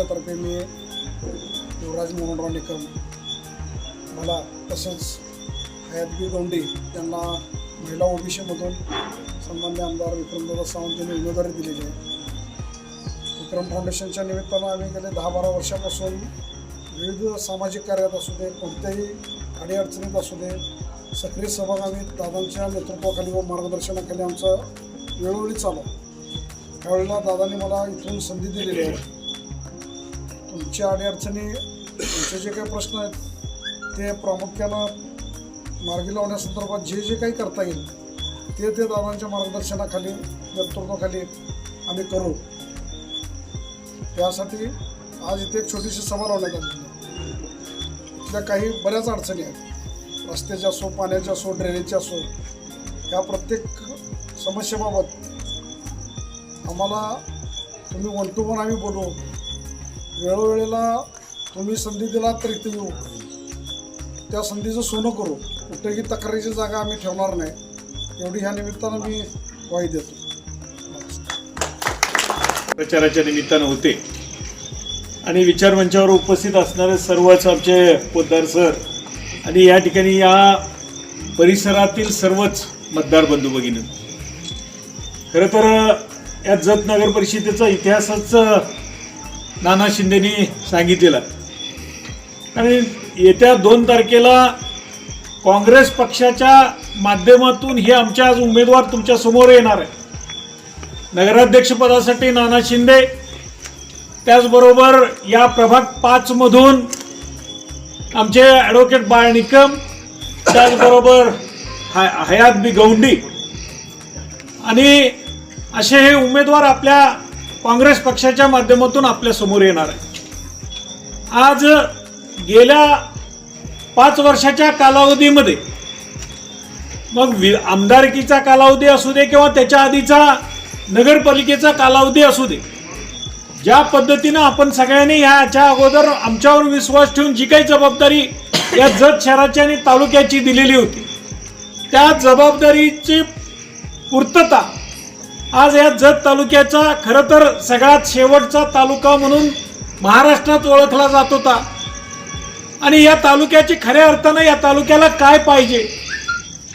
पक्षातर्फे मी युवराज मोहनराव निकम मला तसंच हयातबी गोंडे यांना महिला ओबीसीमधून सन्मान्य आमदार विक्रमदादा सावंत यांनी उमेदवारी दिलेली आहे. विक्रम फाउंडेशनच्या निमित्तानं आम्ही गेले दहा बारा वर्षापासून विविध सामाजिक कार्यात असू दे कोणत्याही अडीअडचणीत असू दे सक्रिय सहभाग आम्ही दादांच्या नेतृत्वाखाली व मार्गदर्शनाखाली आमचं वेळोवेळी चालू त्यावेळेला दादांनी मला इथून संधी दिलेली आहे. तुमच्या अडीअडचणी तुमचे जे काही प्रश्न आहेत ते प्रामुख्यानं मार्गी लावण्यासंदर्भात जे जे काही करता येईल ते ते दादांच्या मार्गदर्शनाखाली नेतृत्वाखाली आम्ही करू. त्यासाठी आज इथे एक छोटीशी सभा लावण्यात आली. इथल्या काही बऱ्याच अडचणी आहेत. रस्त्याच्या असो पाण्याच्या असो ड्रेनेजच्या असो या प्रत्येक समस्येबाबत आम्हाला तुम्ही वन टू वन आम्ही बोलू. वेळोवेळेला तुम्ही संधी दिला तर इथे येऊ त्या संधीचं सोनं करू. कुठेही तक्रारीची जागा आम्ही ठेवणार नाही. एवढी ह्या निमित्तानं मी वाई देतो. प्रचाराच्या निमित्तानं होते. आणि विचारमंचावर उपस्थित असणारे सर्वच आमचे पोद्दार सर आणि या ठिकाणी या परिसरातील सर्वच मतदार बंधू भगिनी. खरं तर या जत नगर परिषदेचा इतिहासच नाना शिंदेनी सांगितलेला. आणि येत्या दोन तारखेला काँग्रेस पक्षाच्या माध्यमातून हे आमच्या आज उमेदवार तुमच्यासमोर येणार आहे. नगराध्यक्षपदासाठी नाना शिंदे त्याचबरोबर या प्रभाग पाचमधून आमचे ॲडव्होकेट बाळ निकम त्याचबरोबर हाय हयात बी गौंडी. आणि असे हे उमेदवार आपल्या काँग्रेस पक्षाच्या माध्यमातून आपल्यासमोर येणार आहे. आज गेल्या पाच वर्षाच्या कालावधीमध्ये मग वि आमदारकीचा कालावधी असू दे किंवा त्याच्या आधीचा नगरपालिकेचा कालावधी असू दे ज्या पद्धतीनं आपण सगळ्यांनी ह्याच्या अगोदर आमच्यावर विश्वास ठेवून जी काही जबाबदारी या जत शहराची आणि तालुक्याची दिलेली होती त्या जबाबदारीची पूर्तता आज या जत तालुक्याचा खरं तर सगळ्यात शेवटचा तालुका म्हणून महाराष्ट्रात ओळखला जात होता. आणि या तालुक्याची खऱ्या अर्थानं या तालुक्याला काय पाहिजे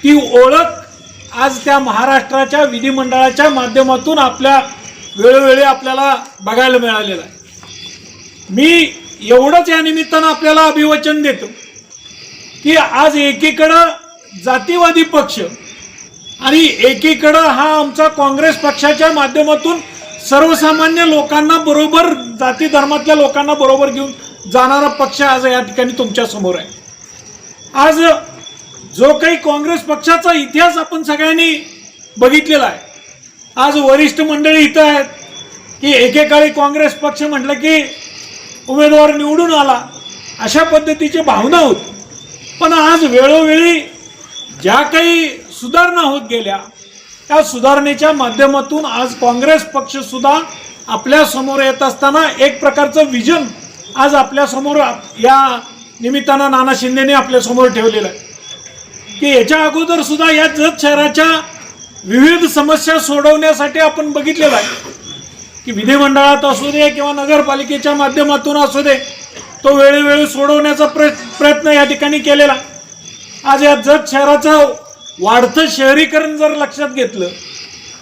ती ओळख आज त्या महाराष्ट्राच्या विधिमंडळाच्या माध्यमातून आपल्या वेळोवेळी आपल्याला बघायला मिळालेलं आहे. मी एवढंच या निमित्तानं आपल्याला अभिवचन देतो की आज एकीकडं जातीवादी पक्ष आणि एकीकडं हा आमचा काँग्रेस पक्षाच्या माध्यमातून सर्वसामान्य लोकांना बरोबर जाती धर्मातल्या लोकांना बरोबर घेऊन जाणारा पक्ष आज या ठिकाणी तुमच्यासमोर आहे. आज जो काही काँग्रेस पक्षाचा इतिहास आपण सगळ्यांनी बघितलेला आहे. आज वरिष्ठ मंडळी इथं आहेत की एकेकाळी काँग्रेस पक्ष म्हटलं की उमेदवार निवडून आला अशा पद्धतीची भावना होती. पण आज वेळोवेळी ज्या काही सुधारणा होत गेल्या. त्या सुधारणेच्या माध्यमातून आज काँग्रेस पक्ष सुद्धा येत असताना एक प्रकारचं विजन आज आपल्यासमोर या निमित्तानं नाना शिंदेने आपल्यासमोर ठेवलेलं आहे. की याच्या अगोदर सुद्धा या जत शहराच्या विविध समस्या सोडवण्यासाठी आपण बघितलेलं आहे. की विधिमंडळात असू दे किंवा नगरपालिकेच्या माध्यमातून असू दे तो वेळोवेळी सोडवण्याचा प्रयत्न या ठिकाणी केलेला. आज या जत शहराचा वाढतं शहरीकरण जर लक्षात घेतलं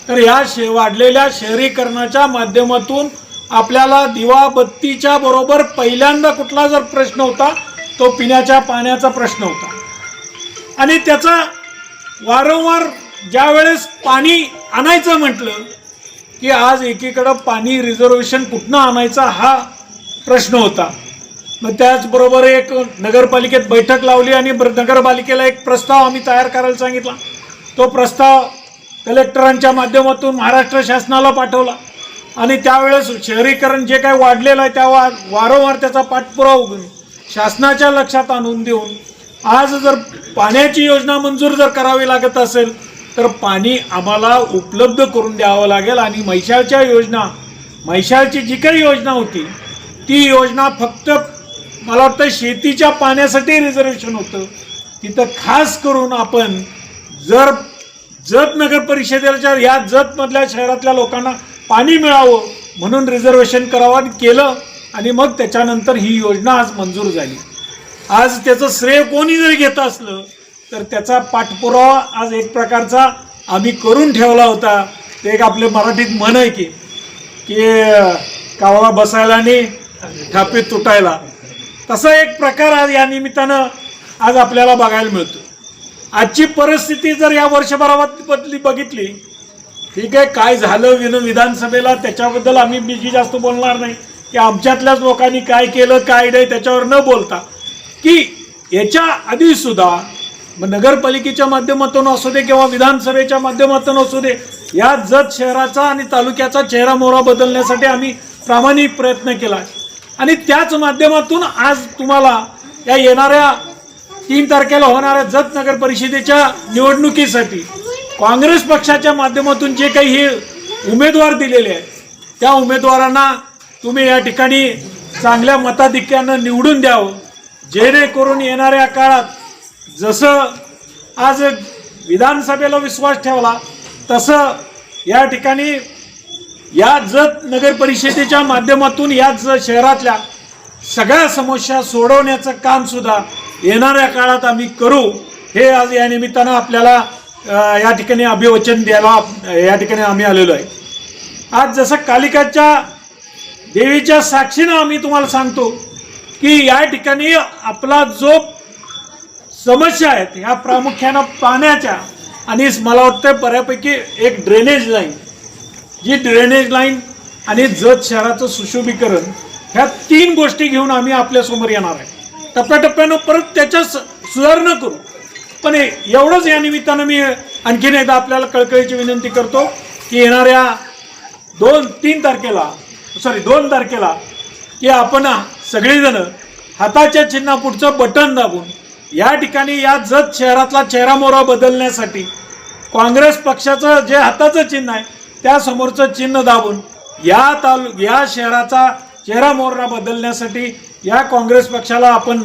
तर या शे वाढलेल्या शहरीकरणाच्या माध्यमातून आपल्याला दिवा बत्तीच्या बरोबर पहिल्यांदा कुठला जर प्रश्न होता तो पिण्याच्या पाण्याचा प्रश्न होता. आणि त्याचा वारंवार ज्या वेळेस पाणी आणायचं म्हटलं की आज एकीकडं पाणी रिझर्वेशन कुठनं आणायचा हा प्रश्न होता. मग त्याचबरोबर एक नगरपालिकेत बैठक लावली आणि नगरपालिकेला एक प्रस्ताव आम्ही तयार करायला सांगितला. तो प्रस्ताव कलेक्टरांच्या माध्यमातून महाराष्ट्र शासनाला पाठवला. आणि त्यावेळेस शहरीकरण जे काही वाढलेलं आहे त्या वा वारंवार त्याचा पाठपुरावा करून शासनाच्या लक्षात आणून देऊन आज जर पाण्याची योजना मंजूर जर करावी लागत असेल तर पाणी आम्हाला उपलब्ध करून द्यावं लागेल. आणि मैशाळच्या योजना मैशाळची जी काही योजना होती ती योजना फक्त मला वाटतं शेतीच्या पाण्यासाठी रिझर्वेशन होतं. तिथं खास करून आपण जर जत नगर परिषदेच्या या जतमधल्या शहरातल्या लोकांना पाणी मिळावं म्हणून रिझर्वेशन करावं आणि केलं आणि मग त्याच्यानंतर ही योजना आज मंजूर झाली. आज त्याचं श्रेय कोणी जरी घेत असलं तर त्याचा पाठपुरावा आज एक प्रकारचा आम्ही करून ठेवला होता. ते एक आपले मराठीत म्हण आहे की की कावळा बसायला आणि थापीत तुटायला. तसा एक प्रकार आज या निमित्तानं आज आपल्याला बघायला मिळतो. आजची परिस्थिती जर या वर्षभराबद्दली बघितली ठीक आहे काय झालं विन विधानसभेला त्याच्याबद्दल आम्ही बिजी जास्त बोलणार नाही. की आमच्यातल्याच लोकांनी काय केलं काय नाही त्याच्यावर न बोलता. की याच्या आधी सुद्धा नगरपालिकेच्या माध्यमातून असू दे किंवा विधानसभेच्या माध्यमातून असू दे या जत शहराचा आणि तालुक्याचा चेहरा मोहरा बदलण्यासाठी आम्ही प्रामाणिक प्रयत्न केला. आणि त्याच माध्यमातून आज तुम्हाला या येणाऱ्या तीन तारखेला होणाऱ्या जत नगर परिषदेच्या निवडणुकीसाठी काँग्रेस पक्षाच्या माध्यमातून जे काही हे उमेदवार दिलेले आहेत त्या उमेदवारांना तुम्ही या ठिकाणी चांगल्या मताधिक्यानं निवडून द्यावं. जेणेकरून येणाऱ्या काळात जसं आज विधानसभेला विश्वास ठेवला तसं या ठिकाणी या जत नगर परिषदेच्या माध्यमातून या ज शहरातल्या सगळ्या समस्या सोडवण्याचं काम सुद्धा येणाऱ्या काळात आम्ही करू. हे आज या निमित्तानं आपल्याला या ठिकाणी अभिवचन द्यायला या ठिकाणी आम्ही आलेलो आहे. आज जसं कालिकाच्या देवीच्या साक्षीनं आम्ही तुम्हाला सांगतो की या ठिकाणी आपला जो समस्या आहेत ह्या प्रामुख्यानं पाण्याच्या आणि मला वाटतं बऱ्यापैकी एक ड्रेनेज लाईन जी ड्रेनेज लाईन आणि जत शहराचं सुशोभीकरण ह्या तीन गोष्टी घेऊन आम्ही आपल्यासमोर येणार आहे. टप्प्याटप्प्यानं परत त्याच्या स- सुधारणा करू. पण एवढंच या निमित्तानं मी आणखीन एकदा आपल्याला कळकळीची विनंती करतो की येणाऱ्या दोन तीन तारखेला सॉरी दोन तारखेला की आपण सगळेजण हाताच्या चिन्हापुढचं बटन दाबून या ठिकाणी या जत शहरातला चेहरामोहरा बदलण्यासाठी काँग्रेस पक्षाचं जे हाताचं चिन्ह आहे त्या समोरचं चिन्ह दाबून या तालु या शहराचा चेहरामोहरा बदलण्यासाठी या काँग्रेस पक्षाला आपण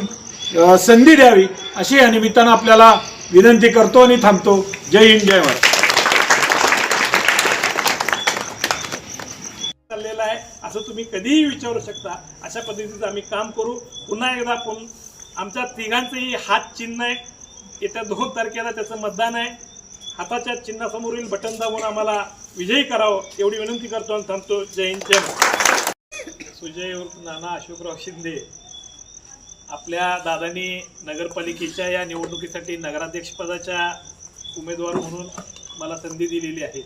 संधी द्यावी अशी या निमित्तानं आपल्याला विनंती करतो आणि थांबतो. जय हिंद जय भारत चाललेला आहे. असं तुम्ही कधीही विचारू शकता. अशा पद्धतीचं आम्ही काम करू. पुन्हा एकदा आपण आमच्या तिघांचंही हात चिन्ह आहे. येत्या दोन तारखेला त्याचं मतदान आहे. हाताच्या चिन्हासमोरील बटन दाबून आम्हाला विजयी करावं एवढी विनंती करतो आणि थांबतो जय हिंद जय सुजय नाना अशोकराव शिंदे आपल्या दादांनी नगरपालिकेच्या या निवडणुकीसाठी नगराध्यक्षपदाच्या उमेदवार म्हणून मला संधी दिलेली आहे.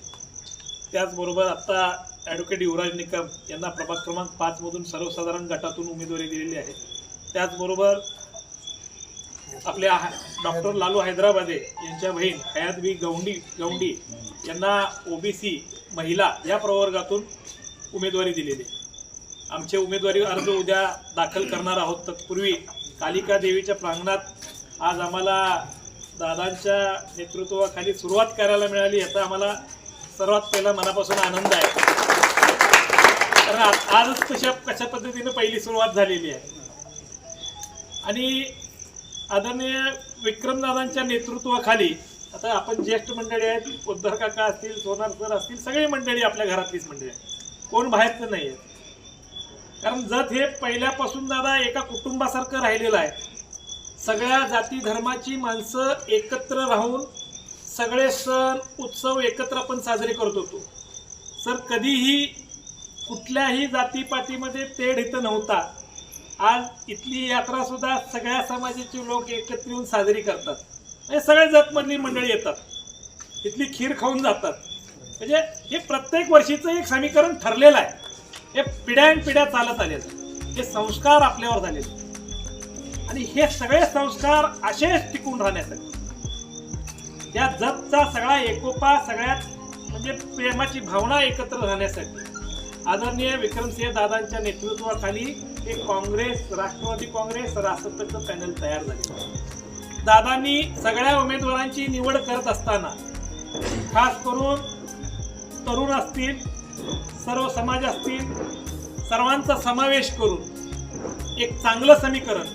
त्याचबरोबर आत्ता ॲडव्होकेट युवराज निकम यांना प्रभाग क्रमांक पाचमधून सर्वसाधारण गटातून उमेदवारी दिलेली आहे. त्याचबरोबर आपल्या डॉक्टर लालू हैदराबादे यांच्या बहीण हयात बी गौंडी गौंडी यांना ओबीसी महिला या प्रवर्गातून उमेदवारी दिलेली आमचे उमेदवारी अर्ज उद्या दाखल करणार आहोत. तत्पूर्वी कालिका देवीच्या प्रांगणात आज आम्हाला दादांच्या नेतृत्वाखाली सुरुवात करायला मिळाली. याचा आम्हाला सर्वात पहिला मनापासून आनंद आहे. कारण आजच कशा कशा पद्धतीनं पहिली सुरुवात झालेली आहे. आणि आदरणीय विक्रमदादांच्या नेतृत्वाखाली आता आपण ज्येष्ठ मंडळी आहेत उद्धर काका असतील सोनार सर असतील सगळी मंडळी आपल्या घरातलीच मंडळी आहेत. कोण बाहेरचं नाही आहे कारण जत हे पहिल्यापासून दादा एका कुटुंबासारखं राहिलेलं आहे. सगळ्या जाती धर्माची माणसं एकत्र राहून सगळे सण उत्सव एकत्र आपण साजरे करत होतो. सर कधीही कुठल्याही जातीपातीमध्ये तेढ इथं नव्हता. आज इथली यात्रा सुद्धा सगळ्या समाजाचे लोक एकत्र येऊन साजरी करतात. म्हणजे सगळ्या जातमधली मंडळी येतात. इथली खीर खाऊन जातात. म्हणजे हे प्रत्येक वर्षीचं एक समीकरण ठरलेलं आहे. हे पिढ्यानपिढ्या चालत आलेलं हे संस्कार आपल्यावर झालेले आणि हे सगळे संस्कार असेच टिकून राहण्यासाठी. या जपचा सगळा एकोपा सगळ्यात म्हणजे प्रेमाची भावना एकत्र राहण्यासाठी. आदरणीय विक्रमसिंह दादांच्या नेतृत्वाखाली हे काँग्रेस राष्ट्रवादी काँग्रेस रासपचं पॅनल तयार झाले. दादांनी सगळ्या उमेदवारांची निवड करत असताना खास करून तरुण असतील सर्व समाज असतील सर्वांचा समावेश करून एक चांगलं समीकरण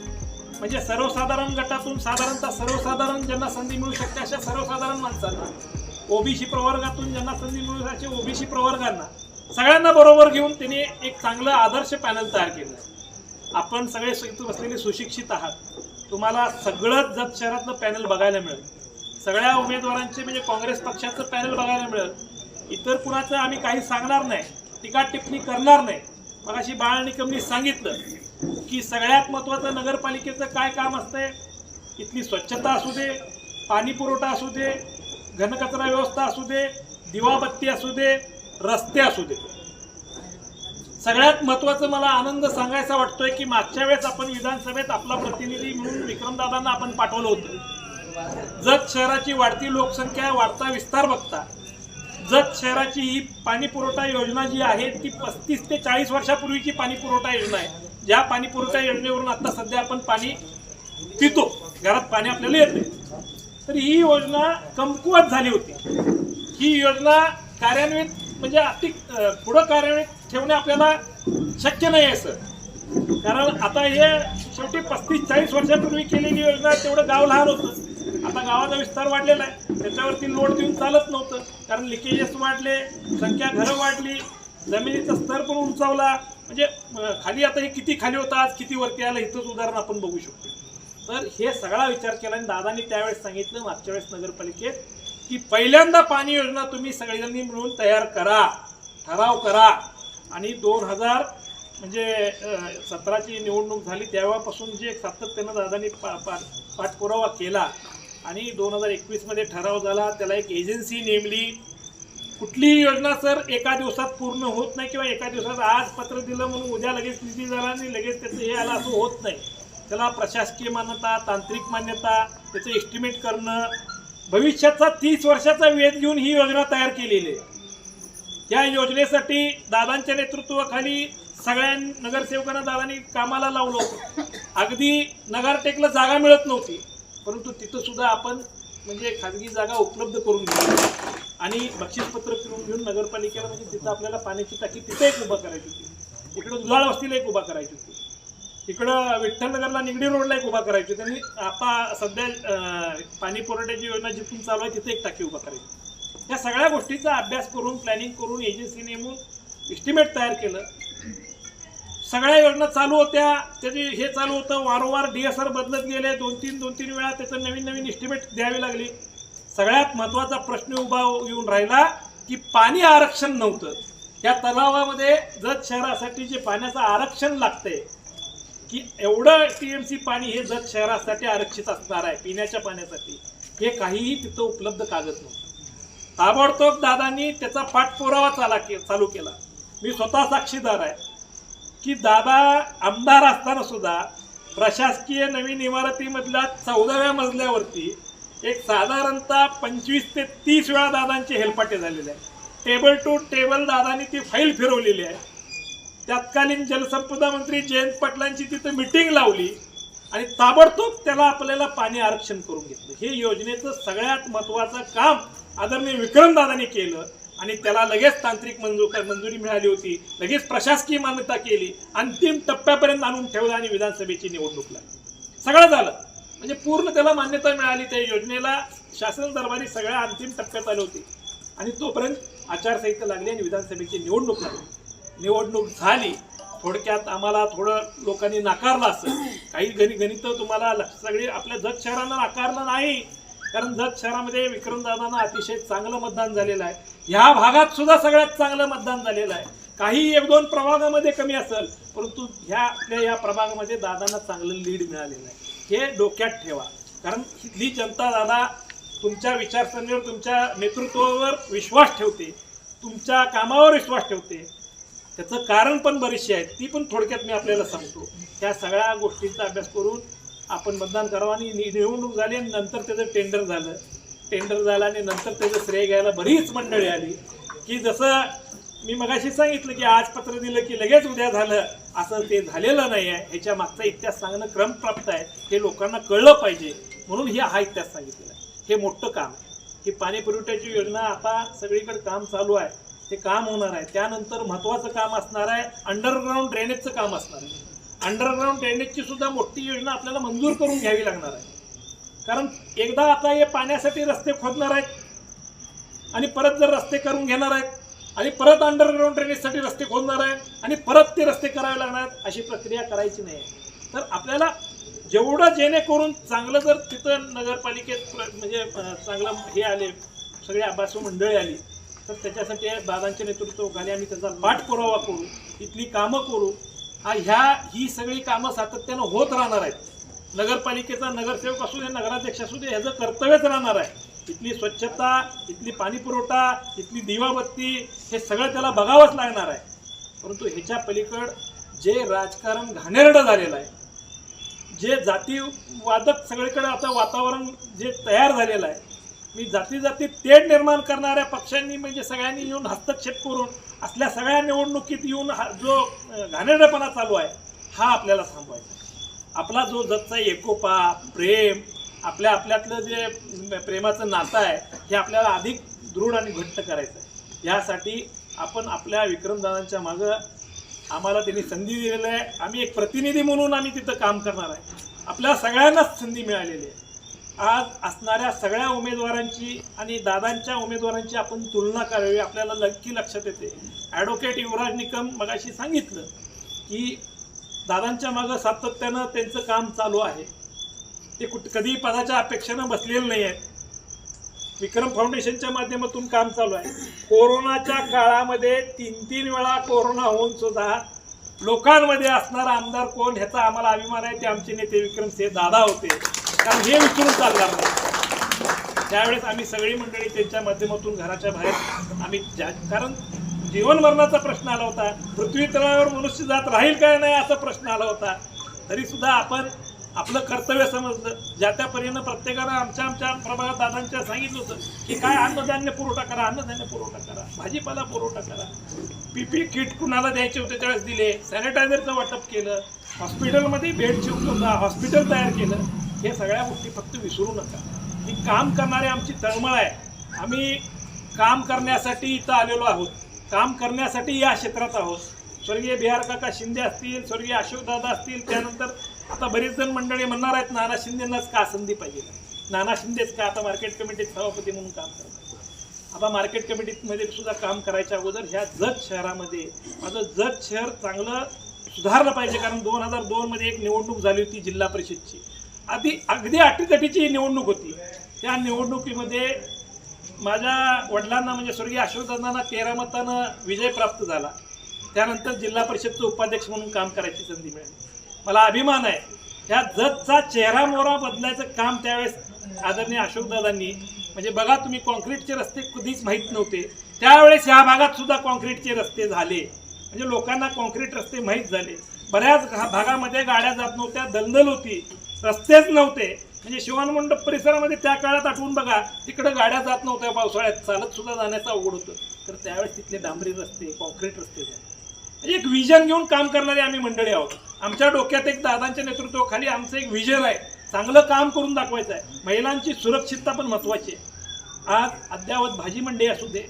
म्हणजे सर्वसाधारण गटातून साधारणतः सर्वसाधारण ज्यांना संधी मिळू शकते अशा सर्वसाधारण माणसांना ओबीसी प्रवर्गातून ज्यांना संधी मिळू शकते ओबीसी प्रवर्गांना सगळ्यांना बरोबर घेऊन त्यांनी एक चांगलं आदर्श पॅनल तयार केलं. आहे आपण सगळे इथं बसलेले सुशिक्षित आहात. तुम्हाला सगळंच जत शहरातलं पॅनल बघायला मिळेल. सगळ्या उमेदवारांचे म्हणजे काँग्रेस पक्षाचं पॅनल बघायला मिळेल. इतर कुणाचं आम्ही काही सांगणार नाही. टीका टिप्पणी करणार नाही. मग अशी बाळ निकमनी सांगितलं की सगळ्यात महत्त्वाचं नगरपालिकेचं काय काम असतंय? इथली स्वच्छता असू दे पाणी पुरवठा असू दे घनकचरा व्यवस्था असू दे दिवाबत्ती असू दे रस्ते असू दे. सगळ्यात महत्त्वाचं मला आनंद सांगायचा वाटतोय की मागच्या वेळेस आपण विधानसभेत आपला प्रतिनिधी म्हणून विक्रमदादांना आपण पाठवलं होतं. जत शहराची वाढती लोकसंख्या वाढता विस्तार बघता. जत शहराची ही पाणी पुरवठा योजना जी आहे ती पस्तीस ते चाळीस वर्षापूर्वीची पाणी पुरवठा योजना आहे. ज्या पाणी पुरवठा योजनेवरून आता सध्या आपण पाणी पितो. घरात पाणी आपल्याला येते तर ही योजना कमकुवत झाली होती. ही योजना कार्यान्वित म्हणजे अति पुढं कार्यान्वित ठेवणे आपल्याला शक्य नाही असं. कारण आता हे शेवटी पस्तीस चाळीस वर्षापूर्वी केलेली योजना तेवढं गाव लहान होतं. आता गावाचा विस्तार वाढलेला आहे. त्याच्यावरती लोड देऊन चालत नव्हतं. कारण लिकेजेस वाढले संख्या घरं वाढली जमिनीचा स्तर पण उंचावला. म्हणजे खाली आता हे किती खाली होतं आज किती वरती आलं इथंच उदाहरण आपण बघू शकतो. तर हे सगळा विचार केला आणि दादांनी त्यावेळेस सांगितलं मागच्या वेळेस नगरपालिकेत की पहिल्यांदा पाणी योजना तुम्ही सगळ्यांनी मिळून तयार करा. ठराव करा. आणि दोन हजार म्हणजे सतराची निवडणूक झाली तेव्हापासून जे सातत्यानं दादांनी पा पा पाठपुरावा केला आणि दोन हजार एकवीसमध्ये ठराव झाला त्याला एक एजन्सी नेमली. कुठलीही योजना सर एका दिवसात पूर्ण होत नाही किंवा एका दिवसात आज पत्र दिलं म्हणून उद्या लगेच निधी झाला आणि लगेच त्याचं हे आलं असं होत नाही. त्याला प्रशासकीय मान्यता तांत्रिक मान्यता त्याचं एस्टिमेट करणं भविष्याचा तीस वर्षाचा वेध घेऊन ही योजना तयार केलेली आहे. या योजनेसाठी दादांच्या नेतृत्वाखाली सगळ्या नगरसेवकांना दादांनी कामाला लावलं होतं. अगदी नगरटेकला जागा मिळत नव्हती. परंतु तिथं सुद्धा आपण म्हणजे खाजगी जागा उपलब्ध करून दिली. आणि बक्षीसपत्र फिरून घेऊन नगरपालिकेला म्हणजे तिथं आपल्याला पाण्याची टाकी तिथं एक उभा करायची होती. इकडं दुधाळ वस्तीला एक उभा करायची होती. इकडं विठ्ठलनगरला निगडी रोडला एक उभा करायची होती. आणि आता सध्या पाणी पुरवठ्याची योजना जिथून चालू आहे तिथे एक टाकी उभा करायची या सगळ्या गोष्टीचा अभ्यास करून प्लॅनिंग करून एजन्सी नेमून इस्टिमेट तयार केलं. सगळ्या योजना चालू होत्या. त्याचे हे चालू होतं. वारंवार डी एस आर बदलत गेले. दोन तीन दोन तीन वेळा त्याचं नवीन नवीन इस्टिमेट द्यावी लागली. सगळ्यात महत्त्वाचा प्रश्न उभा येऊन राहिला की पाणी आरक्षण नव्हतं. या तलावामध्ये जत शहरासाठी जे पाण्याचं आरक्षण लागतंय की एवढं टी एम सी पाणी हे जत शहरासाठी आरक्षित असणार आहे पिण्याच्या पाण्यासाठी हे काहीही तिथं उपलब्ध कागद नव्हतं. ताबडतोब दादांनी त्याचा पाठपुरावा चाला के चालू केला. मी स्वतः साक्षीदार आहे. की दादा आमदार असताना सुद्धा प्रशासकीय नवीन इमारतीमधल्या चौदाव्या मजल्यावरती एक साधारणतः पंचवीस ते तीस वेळा दादांचे हेलपाटे झालेले आहे टेबल टू टेबल दादांनी ती फाईल फिरवलेली आहे. तत्कालीन जलसंपदा मंत्री जयंत पाटलांची तिथं मिटिंग लावली आणि ताबडतोब त्याला आपल्याला पाणी आरक्षण करून घेतलं. हे योजनेचं सगळ्यात महत्त्वाचं काम आदरणीय विक्रमदादांनी केलं आणि त्याला लगेच तांत्रिक मंजूर मंजुरी मिळाली होती लगेच प्रशासकीय मान्यता केली अंतिम टप्प्यापर्यंत आणून ठेवलं आणि विधानसभेची निवडणूक लागली. सगळं झालं. म्हणजे पूर्ण त्याला मान्यता मिळाली त्या योजनेला. शासन दरबारी सगळ्या अंतिम टप्प्यात आले होते. आणि तोपर्यंत आचारसंहिता लागली आणि विधानसभेची निवडणूक लागली. निवडणूक झाली. थोडक्यात आम्हाला थोडं लोकांनी नाकारलं असं. काही गणि गणितं तुम्हाला लक्ष- सगळी आपल्या जग शहरांना नाकारलं नाही. कारण जत शहरामध्ये विक्रमदादांना अतिशय चांगलं मतदान झालेलं आहे. ह्या भागात सुद्धा सगळ्यात चांगलं मतदान झालेलं आहे. काही एक दोन प्रभागामध्ये कमी असेल परंतु ह्या आपल्या या प्रभागामध्ये दादांना चांगलं लीड मिळालेलं आहे. हे डोक्यात ठेवा. कारण ही जनता दादा तुमच्या विचारसरणीवर तुमच्या नेतृत्वावर विश्वास ठेवते. तुमच्या कामावर विश्वास ठेवते. त्याचं कारण पण बरीचशी आहेत. ती पण थोडक्यात मी आपल्याला सांगतो. त्या सगळ्या गोष्टींचा अभ्यास करून आपण मतदान करावं आणि नि- निवडणूक झाली आणि नंतर त्याचं टेंडर झालं. टेंडर झालं आणि नंतर त्याचं श्रेय घ्यायला बरीच मंडळी आली. की जसं मी मगाशी सांगितलं की आज पत्र दिलं की लगेच उद्या झालं. असं ते झालेलं नाही आहे. ह्याच्या मागचा इतिहास सांगणं क्रमप्राप्त आहे. हे लोकांना कळलं पाहिजे. म्हणून हे हा इतिहास सांगितलेला आहे. हे मोठं काम आहे. ही पाणी पुरवठ्याची योजना आता सगळीकडे काम चालू आहे. ते काम होणार आहे. त्यानंतर महत्त्वाचं काम असणार आहे. अंडरग्राऊंड ड्रेनेजचं काम असणार आहे. अंडरग्राऊंड ड्रेनेजची सुद्धा मोठी योजना आपल्याला मंजूर करून घ्यावी लागणार आहे. कारण एकदा आता हे पाण्यासाठी रस्ते खोदणार आहेत आणि परत जर रस्ते करून घेणार आहेत आणि परत अंडरग्राऊंड ड्रेनेजसाठी रस्ते खोदणार आहे आणि परत ते रस्ते करावे लागणार आहेत अशी प्रक्रिया करायची नाही. तर आपल्याला जेवढं जेणेकरून चांगलं जर तिथं नगरपालिकेत प्र- म्हणजे चांगलं हे आले सगळे अभ्यासू मंडळी आली तर त्याच्यासाठी दादांच्या नेतृत्वाखाली आम्ही त्याचा पाठपुरावा करू इथली कामं करू ह्या ही सगळी कामं सातत्यानं होत राहणार आहेत. नगरपालिकेचा नगरसेवक असू दे नगराध्यक्ष असू दे ह्याचं कर्तव्यच राहणार आहे. इथली स्वच्छता इथली पाणीपुरवठा इथली दिवाबत्ती हे सगळं त्याला बघावंच लागणार आहे. परंतु ह्याच्या पलीकड जे राजकारण घाणेरडं झालेलं आहे जे जातीवादक सगळीकडे आता वातावरण जे तयार झालेलं आहे मी जाती जाती तेढ निर्माण करणाऱ्या पक्षांनी म्हणजे सगळ्यांनी येऊन हस्तक्षेप करून असल्या सगळ्या निवडणुकीत येऊन हा जो घाणेरडेपणा चालू आहे हा आपल्याला थांबवायचा आहे. आपला जो जगचा एकोपा प्रेम आपल्या आपल्यातलं जे प्रेमाचं नातं आहे हे आपल्याला अधिक दृढ आणि घट्ट करायचं आहे. यासाठी आपण आपल्या विक्रमदादांच्या मागं आम्हाला त्यांनी संधी दिलेली आहे. आम्ही एक प्रतिनिधी म्हणून आम्ही तिथं काम करणार आहे. आपल्या सगळ्यांनाच संधी मिळालेली आहे. आज असणाऱ्या सगळ्या उमेदवारांची आणि दादांच्या उमेदवारांची आपण तुलना करावी आपल्याला नक्की लक्षात येते. ॲडव्होकेट युवराज निकम मगाशी सांगितलं की दादांच्या मागं सातत्यानं त्यांचं काम चालू आहे. ते कुठ कधीही पदाच्या अपेक्षेनं बसलेले नाही आहेत. विक्रम फाउंडेशनच्या माध्यमातून काम चालू आहे. कोरोनाच्या काळामध्ये तीन तीन वेळा कोरोना होऊन सुद्धा लोकांमध्ये असणारा आमदार कोण ह्याचा आम्हाला अभिमान आहे. ते आमचे नेते विक्रम सिंह दादा होते. कारण हे विचारून चालणार नाही त्यावेळेस आम्ही सगळी मंडळी त्यांच्या माध्यमातून घराच्या बाहेर आम्ही ज्या कारण जीवन मरणाचा प्रश्न आला होता. पृथ्वी तळावर मनुष्य जात राहील काय नाही असा प्रश्न आला होता. तरी सुद्धा आपण आपलं कर्तव्य समजलं. ज्या त्या परीनं प्रत्येकानं आमच्या आमच्या प्रभागात दादांच्या सांगितलं होतं की काय अन्नधान्य पुरवठा करा अन्नधान्य पुरवठा करा भाजीपाला पुरवठा करा. पी पी किट कुणाला द्यायचे होते त्यावेळेस दिले. सॅनिटायझरचं वाटप केलं. हॉस्पिटलमध्ये बेडची उपलब्धता हॉस्पिटल तयार केलं. हे सगळ्या गोष्टी फक्त विसरू नका. ही काम करणारी आमची तळमळ आहे. आम्ही काम करण्यासाठी इथं आलेलो आहोत. काम करण्यासाठी या क्षेत्रात आहोत. स्वर्गीय बिहार काका शिंदे असतील स्वर्गीय अशोकदादा असतील त्यानंतर आता बरेच जण मंडळी म्हणणार आहेत नाना शिंदेंनाच का संधी पाहिजे? नाना शिंदेच का आता मार्केट कमिटीत सभापती म्हणून काम करतात? आता मार्केट कमिटीमध्ये सुद्धा काम करायच्या अगोदर ह्या जत शहरामध्ये माझं जत शहर चांगलं सुधारलं पाहिजे. कारण दोन हजार दोनमध्ये एक निवडणूक झाली होती जिल्हा परिषदची. आधी अगदी अटीतटीची निवडणूक होती. त्या निवडणुकीमध्ये माझ्या वडिलांना म्हणजे स्वर्गीय अशोकदांना तेरा मतानं विजय प्राप्त झाला. त्यानंतर जिल्हा परिषदचं उपाध्यक्ष म्हणून काम करायची संधी मिळाली. मला अभिमान आहे ह्या जतचा चेहरा मोहरा बदलायचं काम त्यावेळेस आदरणीय अशोकदादांनी म्हणजे बघा तुम्ही कॉन्क्रीटचे रस्ते कधीच माहीत नव्हते. त्यावेळेस ह्या भागात सुद्धा कॉन्क्रीटचे रस्ते झाले. म्हणजे लोकांना कॉन्क्रीट रस्ते माहीत झाले. बऱ्याच भागामध्ये गाड्या जात नव्हत्या दलदल होती. रस्तेच नव्हते. म्हणजे शिवानमंडप परिसरामध्ये त्या काळात आठवून बघा तिकडं गाड्या जात नव्हत्या पावसाळ्यात. चालत सुद्धा जाण्याचं अवघड होतं. तर त्यावेळेस तिथले डांबरी रस्ते कॉन्क्रीट रस्ते झाले. म्हणजे एक विजन घेऊन काम करणारे आम्ही मंडळी आहोत. आमच्या डोक्यात एक दादांच्या नेतृत्वाखाली आमचं एक विजन आहे. चांगलं काम करून दाखवायचं आहे. महिलांची सुरक्षितता पण महत्त्वाची आहे. आज अद्यावत भाजी मंडई असू दे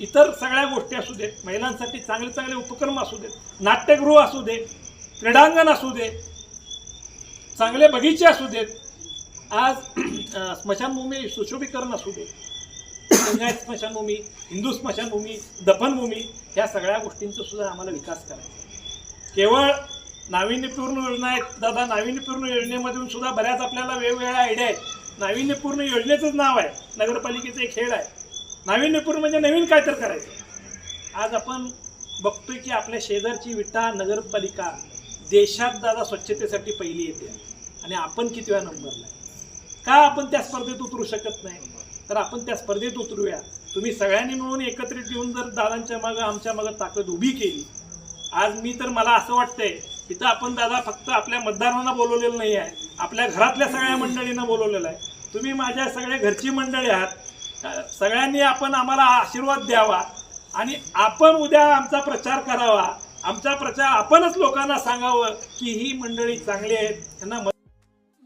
इतर सगळ्या गोष्टी असू देत महिलांसाठी चांगले चांगले उपक्रम असू देत नाट्यगृह असू दे क्रीडांगण असू दे चांगले बगीचे असू देत आज स्मशानभूमी सुशोभीकरण असू देत लिंगायत स्मशानभूमी हिंदू स्मशानभूमी दफनभूमी ह्या सगळ्या गोष्टींचा सुद्धा आम्हाला विकास करायचा आहे. केवळ नाविन्यपूर्ण योजना आहेत दादा नाविन्यपूर्ण योजनेमधून सुद्धा बऱ्याच आपल्याला वेगवेगळ्या आयडिया आहेत. नाविन्यपूर्ण योजनेचंच नाव आहे नगरपालिकेचं एक खेळ आहे. नाविन्यपूर्ण म्हणजे नवीन काय तर करायचं. आज आपण बघतोय की आपल्या शेजारची विटा नगरपालिका देशात दादा स्वच्छतेसाठी पहिली येते. आणि आपण किती वेळा नंबरला आहे? का आपण त्या स्पर्धेत उतरू शकत नाही? तर आपण त्या स्पर्धेत उतरूया. तुम्ही सगळ्यांनी मिळून एकत्रित येऊन जर दादांच्या मागं आमच्या मागं ताकद उभी केली आज मी तर मला असं वाटतंय तिथं आपण दादा फक्त आपल्या मतदारांना बोलवलेलं नाही आहे आपल्या घरातल्या सगळ्या मंडळींना बोलवलेलं आहे. तुम्ही माझ्या सगळ्या घरची मंडळी आहात. सगळ्यांनी आपण आम्हाला आशीर्वाद द्यावा आणि आपण उद्या आमचा प्रचार करावा. आमचा प्रचार आपणच लोकांना सांगावं की ही मंडळी चांगली आहेत त्यांना